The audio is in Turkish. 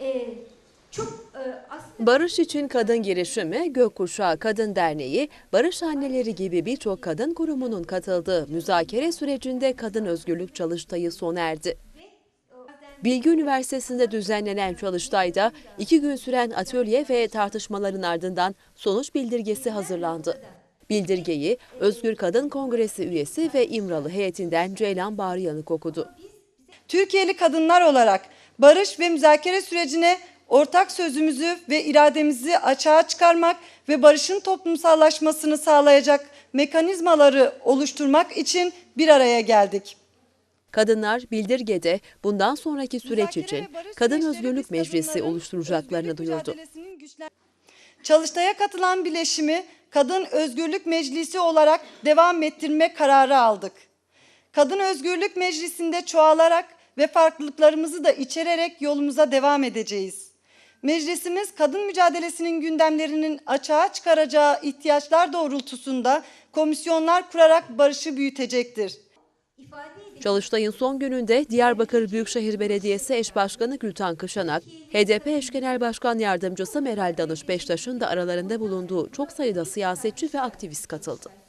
e, çok e, aslında Barış için Kadın Girişimi, Gökkuşağı Kadın Derneği, Barış Anneleri gibi birçok kadın kurumunun katıldığı müzakere sürecinde kadın özgürlük çalıştayı sona erdi. Bilgi Üniversitesi'nde düzenlenen çalıştayda iki gün süren atölye ve tartışmaların ardından sonuç bildirgesi hazırlandı. Bildirgeyi Özgür Kadın Kongresi üyesi ve İmralı heyetinden Ceylan Bağrıyanık okudu. Türkiye'li kadınlar olarak barış ve müzakere sürecine ortak sözümüzü ve irademizi açığa çıkarmak ve barışın toplumsallaşmasını sağlayacak mekanizmaları oluşturmak için bir araya geldik. Kadınlar bildirgede bundan sonraki süreç için Kadın Özgürlük Meclisi oluşturacaklarını duyurdu. Çalıştaya katılan bileşimi Kadın Özgürlük Meclisi olarak devam ettirme kararı aldık. Kadın Özgürlük Meclisi'nde çoğalarak ve farklılıklarımızı da içererek yolumuza devam edeceğiz. Meclisimiz kadın mücadelesinin gündemlerinin açığa çıkaracağı ihtiyaçlar doğrultusunda komisyonlar kurarak barışı büyütecektir. Çalıştayın son gününde Diyarbakır Büyükşehir Belediyesi Eş Başkanı Gültan Kışanak, HDP Eş Genel Başkan Yardımcısı Meral Danış Beştaş'ın da aralarında bulunduğu çok sayıda siyasetçi ve aktivist katıldı.